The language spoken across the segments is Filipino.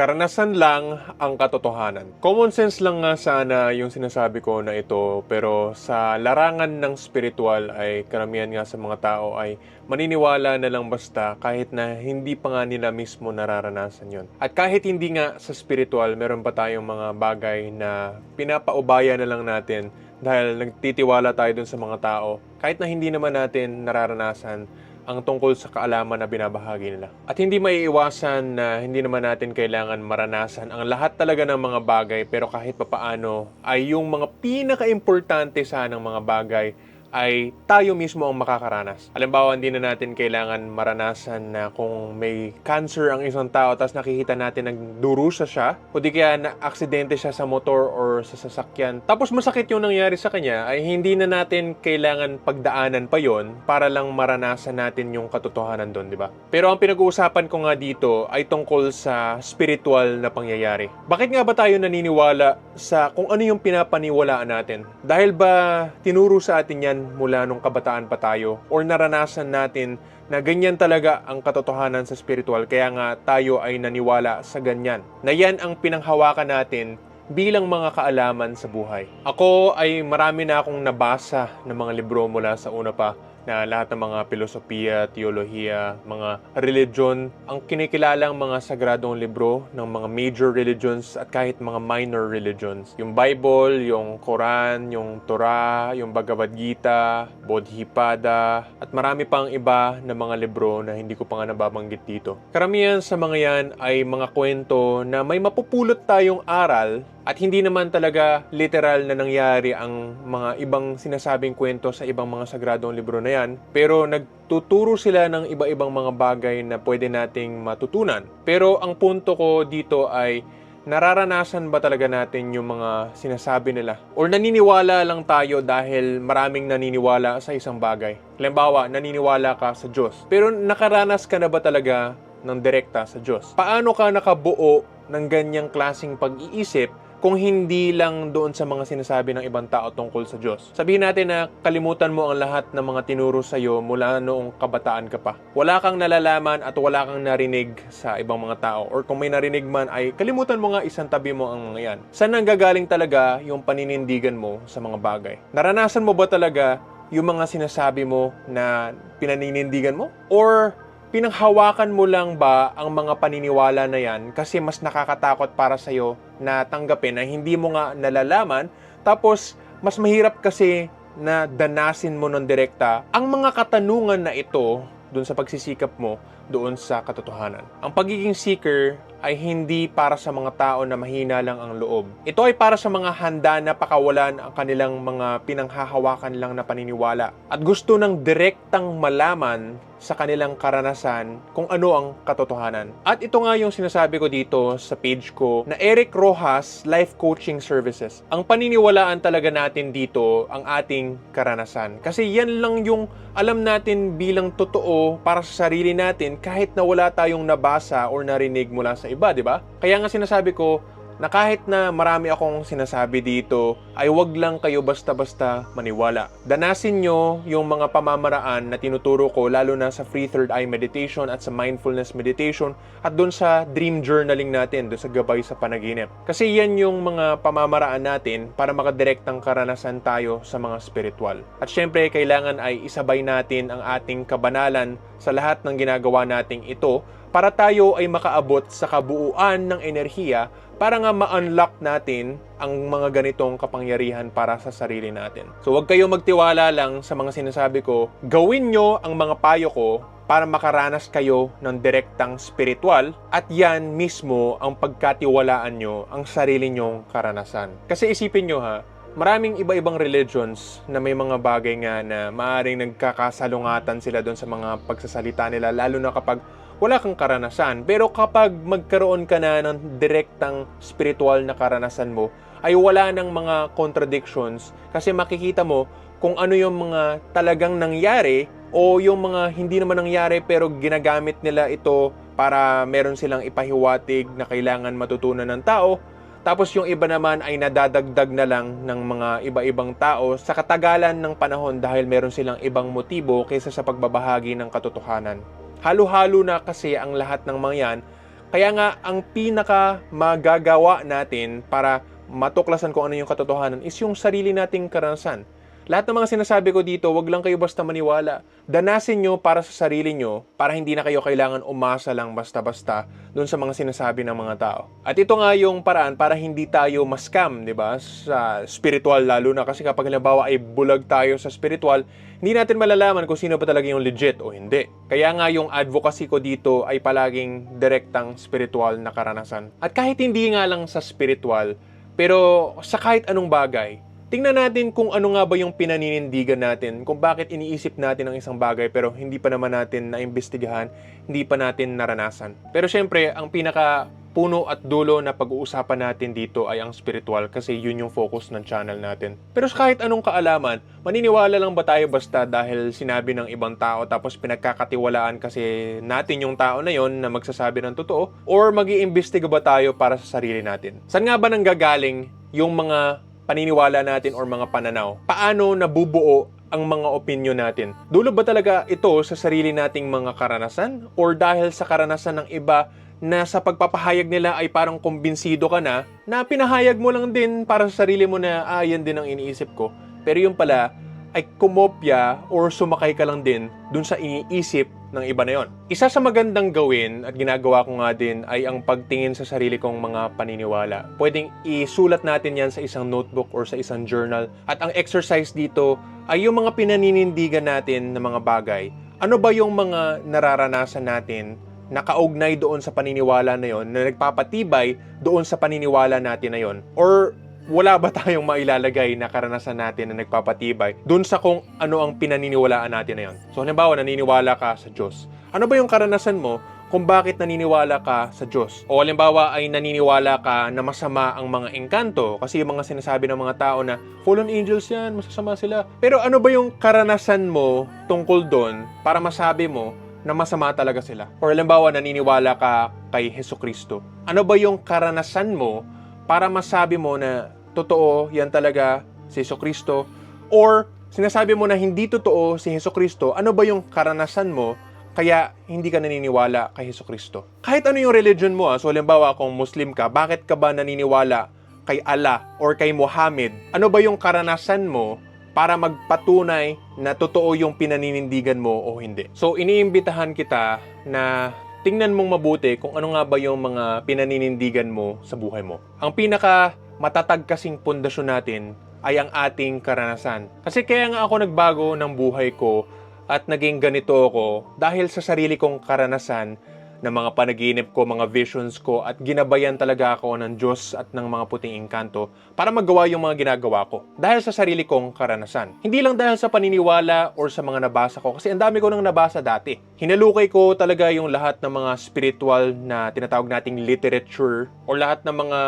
Karanasan lang ang katotohanan. Common sense lang nga sana yung sinasabi ko na ito, pero sa larangan ng spiritual ay karamihan nga sa mga tao ay maniniwala na lang basta kahit na hindi pa nga nila mismo nararanasan yon. At kahit hindi nga sa spiritual, meron pa tayong mga bagay na pinapaubaya na lang natin dahil nagtitiwala tayo dun sa mga tao kahit na hindi naman natin nararanasan ang tungkol sa kaalaman na binabahagi nila. At hindi maiiwasan na hindi naman natin kailangan maranasan ang lahat talaga ng mga bagay pero kahit papaano ay yung mga pinaka-importante sa ng mga bagay ay tayo mismo ang makakaranas. Halimbawa, hindi na natin kailangan maranasan na kung may cancer ang isang tao tapos nakikita natin nagdurusa siya o di kaya na aksidente siya sa motor or sa sasakyan tapos masakit yung nangyari sa kanya ay hindi na natin kailangan pagdaanan pa yon para lang maranasan natin yung katotohanan doon, di ba? Pero ang pinag-uusapan ko nga dito ay tungkol sa spiritual na pangyayari. Bakit nga ba tayo naniniwala sa kung ano yung pinapaniwalaan natin? Dahil ba tinuro sa atin yan mula nung kabataan pa tayo or naranasan natin na ganyan talaga ang katotohanan sa spiritual kaya nga tayo ay naniwala sa ganyan. Na yan ang pinanghawakan natin bilang mga kaalaman sa buhay. Ako ay marami na akong nabasa ng mga libro mula sa una pa na lahat ng mga filosofiya, teolohiya, mga religion, ang kinikilalang mga sagradong libro ng mga major religions at kahit mga minor religions. Yung Bible, yung Quran, yung Torah, yung Bhagavad Gita, Bodhipada, at marami pang iba na mga libro na hindi ko pa nga nababanggit dito. Karamihan sa mga yan ay mga kwento na may mapupulot tayong aral at hindi naman talaga literal na nangyari ang mga ibang sinasabing kwento sa ibang mga sagradong libro na yan. Pero nagtuturo sila ng iba-ibang mga bagay na pwede nating matutunan. Pero ang punto ko dito ay nararanasan ba talaga natin yung mga sinasabi nila? Or naniniwala lang tayo dahil maraming naniniwala sa isang bagay? Halimbawa, naniniwala ka sa Diyos. Pero nakaranas ka na ba talaga ng direkta sa Diyos? Paano ka nakabuo ng ganyang klasing pag-iisip kung hindi lang doon sa mga sinasabi ng ibang tao tungkol sa Diyos. Sabihin natin na kalimutan mo ang lahat ng mga tinuro sa iyo mula noong kabataan ka pa. Wala kang nalalaman at wala kang narinig sa ibang mga tao. Or kung may narinig man ay kalimutan mo nga isang tabi mo ang mga yan. Saan nanggagaling talaga yung paninindigan mo sa mga bagay? Naranasan mo ba talaga yung mga sinasabi mo na pinaninindigan mo? Or pinanghawakan mo lang ba ang mga paniniwala na yan kasi mas nakakatakot para sa'yo na tanggapin na hindi mo nga nalalaman? Tapos mas mahirap kasi na danasin mo ng direkta ang mga katanungan na ito doon sa pagsisikap mo doon sa katotohanan. Ang pagiging seeker ay hindi para sa mga tao na mahina lang ang loob. Ito ay para sa mga handa na pakawalan ang kanilang mga pinanghahawakan lang na paniniwala at gusto ng direktang malaman sa kanilang karanasan kung ano ang katotohanan. At ito nga yung sinasabi ko dito sa page ko na Eric Rojas Life Coaching Services. Ang paniniwalaan talaga natin dito ang ating karanasan. Kasi yan lang yung alam natin bilang totoo para sa sarili natin kahit na wala tayong nabasa or narinig mula sa iba, di ba? Kaya nga sinasabi ko, na kahit na marami akong sinasabi dito, ay wag lang kayo basta-basta maniwala. Danasin nyo yung mga pamamaraan na tinuturo ko lalo na sa free third eye meditation at sa mindfulness meditation at doon sa dream journaling natin, doon sa gabay sa panaginip. Kasi yan yung mga pamamaraan natin para makadirektang karanasan tayo sa mga spiritual. At syempre, kailangan ay isabay natin ang ating kabanalan sa lahat ng ginagawa nating ito para tayo ay makaabot sa kabuuan ng enerhiya para nga ma-unlock natin ang mga ganitong kapangyarihan para sa sarili natin. So huwag kayo magtiwala lang sa mga sinasabi ko. Gawin nyo ang mga payo ko para makaranas kayo ng direktang spiritual at yan mismo ang pagkatiwalaan nyo ang sarili nyong karanasan. Kasi isipin nyo ha, maraming iba-ibang religions na may mga bagay nga na maaaring nagkakasalungatan sila doon sa mga pagsasalita nila lalo na kapag wala kang karanasan. Pero kapag magkaroon ka na ng direktang spiritual na karanasan mo, ay wala ng mga contradictions kasi makikita mo kung ano yung mga talagang nangyari o yung mga hindi naman nangyari pero ginagamit nila ito para meron silang ipahiwatig na kailangan matutunan ng tao tapos yung iba naman ay nadadagdag na lang ng mga iba-ibang tao sa katagalan ng panahon dahil meron silang ibang motibo kaysa sa pagbabahagi ng katotohanan. Halo-halo na kasi ang lahat ng mga yan Kaya nga, ang pinaka magagawa natin para matuklasan kung ano yung katotohanan is yung sarili nating karanasan. Lahat ng mga sinasabi ko dito, wag lang kayo basta maniwala. Danasin nyo para sa sarili nyo para hindi na kayo kailangan umasa lang basta-basta doon sa mga sinasabi ng mga tao. At ito nga yung paraan para hindi tayo mascam, di ba? Sa spiritual lalo na kasi kapag halimbawa ay bulag tayo sa spiritual, hindi natin malalaman kung sino ba talaga yung legit o hindi. Kaya nga yung advocacy ko dito ay palaging direktang spiritual na karanasan. At kahit hindi nga lang sa spiritual, pero sa kahit anong bagay, tingnan natin kung ano nga ba yung pinaninindigan natin, kung bakit iniisip natin ang isang bagay pero hindi pa naman natin naimbestigahan, hindi pa natin naranasan. Pero syempre, ang pinaka puno at dulo na pag-uusapan natin dito ay ang spiritual kasi yun yung focus ng channel natin. Pero kahit anong kaalaman, maniniwala lang ba tayo basta dahil sinabi ng ibang tao tapos pinagkakatiwalaan kasi natin yung tao na yon na magsasabi ng totoo? Or mag iimbestiga ba tayo para sa sarili natin? Saan nga ba nanggagaling yung mga paniniwala natin or mga pananaw? Paano nabubuo ang mga opinion natin? Dulo ba talaga ito sa sarili nating mga karanasan? Or dahil sa karanasan ng iba na sa pagpapahayag nila ay parang kumbinsido ka na, na pinahayag mo lang din para sa sarili mo na, ah, yan din ang iniisip ko. Pero yung pala, ay kumopya or sumakay ka lang din dun sa iniisip ng iba na yon. Isa sa magandang gawin at ginagawa ko nga din ay ang pagtingin sa sarili kong mga paniniwala. Pwedeng isulat natin yan sa isang notebook or sa isang journal. At ang exercise dito ay yung mga pinaninindigan natin ng mga bagay. Ano ba yung mga nararanasan natin nakaugnay doon sa paniniwala na yon na nagpapatibay doon sa paniniwala natin na yon or wala ba tayong mailalagay na karanasan natin na nagpapatibay doon sa kung ano ang pinaniniwalaan natin na yon. So halimbawa, naniniwala ka sa Diyos. Ano ba yung karanasan mo kung bakit naniniwala ka sa Diyos? O halimbawa ay naniniwala ka na masama ang mga engkanto kasi yung mga sinasabi ng mga tao na fallen angels yan, masasama sila. Pero ano ba yung karanasan mo tungkol doon para masabi mo na masama talaga sila. Or halimbawa, naniniwala ka kay Heso Kristo. Ano ba yung karanasan mo para masabi mo na totoo yan talaga si Heso Kristo? Or sinasabi mo na hindi totoo si Heso Kristo, ano ba yung karanasan mo kaya hindi ka naniniwala kay Heso Kristo? Kahit ano yung religion mo, ah, so halimbawa kung Muslim ka, bakit ka ba naniniwala kay Allah or kay Muhammad? Ano ba yung karanasan mo para magpatunay na totoo yung pinaninindigan mo o hindi. So, iniimbitahan kita na tingnan mong mabuti kung ano nga ba yung mga pinaninindigan mo sa buhay mo. Ang pinaka matatag kasing pundasyon natin ay ang ating karanasan. Kasi kaya nga ako nagbago ng buhay ko at naging ganito ako dahil sa sarili kong karanasan ng mga panaginip ko, mga visions ko at ginabayan talaga ako ng Diyos at ng mga puting engkanto para magawa yung mga ginagawa ko dahil sa sarili kong karanasan. Hindi lang dahil sa paniniwala or sa mga nabasa ko kasi ang dami ko nang nabasa dati. Hinalukay ko talaga yung lahat ng mga spiritual na tinatawag nating literature or lahat ng mga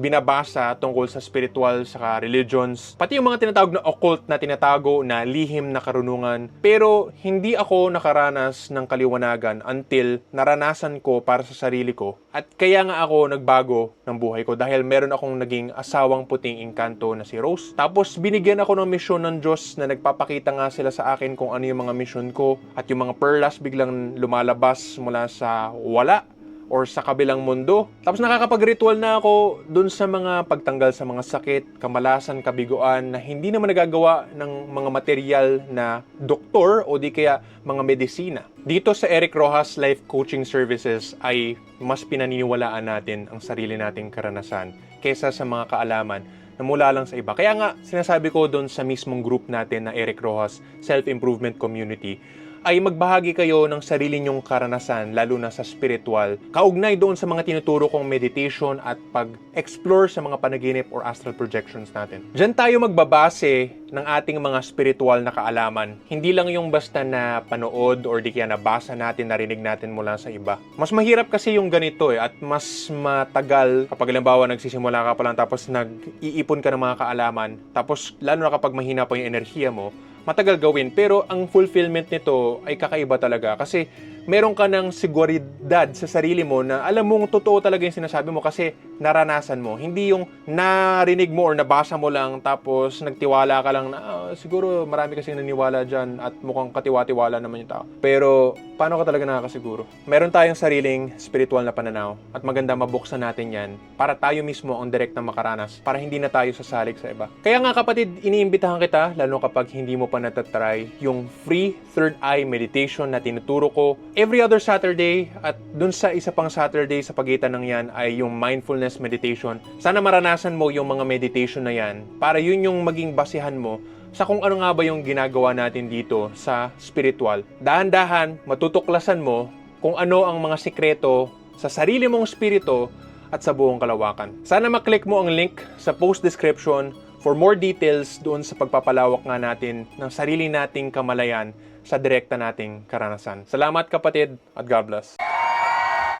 binabasa tungkol sa spiritual sa religions, pati yung mga tinatawag na occult na tinatago na lihim na karunungan. Pero hindi ako nakaranas ng kaliwanagan until naranasan ko para sa sarili ko. At kaya nga ako nagbago ng buhay ko dahil meron akong naging asawang puting engkanto na si Rose. Tapos binigyan ako ng misyon ng Diyos na nagpapakita nga sila sa akin kung ano yung mga misyon ko at yung mga perlas biglang lumalabas mula sa wala or sa kabilang mundo. Tapos nakakapag-ritual na ako dun sa mga pagtanggal sa mga sakit, kamalasan, kabiguan na hindi naman nagagawa ng mga material na doktor o di kaya mga medisina. Dito sa Eric Rojas Life Coaching Services ay mas pinaniniwalaan natin ang sarili nating karanasan kesa sa mga kaalaman na mula lang sa iba. Kaya nga, sinasabi ko doon sa mismong group natin na Eric Rojas Self-Improvement Community, ay magbahagi kayo ng sarili nyong karanasan, lalo na sa spiritual, kaugnay doon sa mga tinuturo kong meditation at pag-explore sa mga panaginip or astral projections natin. Diyan tayo magbabase ng ating mga spiritual na kaalaman. Hindi lang yung basta na panood or di kaya nabasa natin, narinig natin mula sa iba. Mas mahirap kasi yung ganito eh, at mas matagal kapag halimbawa nagsisimula ka pa lang tapos nag-iipon ka ng mga kaalaman, tapos lalo na kapag mahina pa yung enerhiya mo, matagal gawin pero ang fulfillment nito ay kakaiba talaga kasi meron ka ng seguridad sa sarili mo na alam mong totoo talaga yung sinasabi mo kasi naranasan mo. Hindi yung narinig mo or nabasa mo lang tapos nagtiwala ka lang na "Ah, siguro marami kasing naniwala dyan at mukhang katiwa-tiwala naman yung tao. Pero paano ka talaga nakakasiguro? Meron tayong sariling spiritual na pananaw at maganda mabuksan natin yan para tayo mismo ang direct na makaranas para hindi na tayo sasalig sa iba. Kaya nga kapatid, iniimbitahan kita lalo kapag hindi mo pa natatry yung free third eye meditation na tinuturo ko every other Saturday at dun sa isa pang Saturday sa pagitan ng yan ay yung mindfulness meditation. Sana maranasan mo yung mga meditation na yan para yun yung maging basihan mo sa kung ano nga ba yung ginagawa natin dito sa spiritual. Dahan-dahan, matutuklasan mo kung ano ang mga sikreto sa sarili mong spirito at sa buong kalawakan. Sana maklik mo ang link sa post description for more details doon sa pagpapalawak nga natin ng sarili nating kamalayan sa direkta nating karanasan. Salamat kapatid at God bless.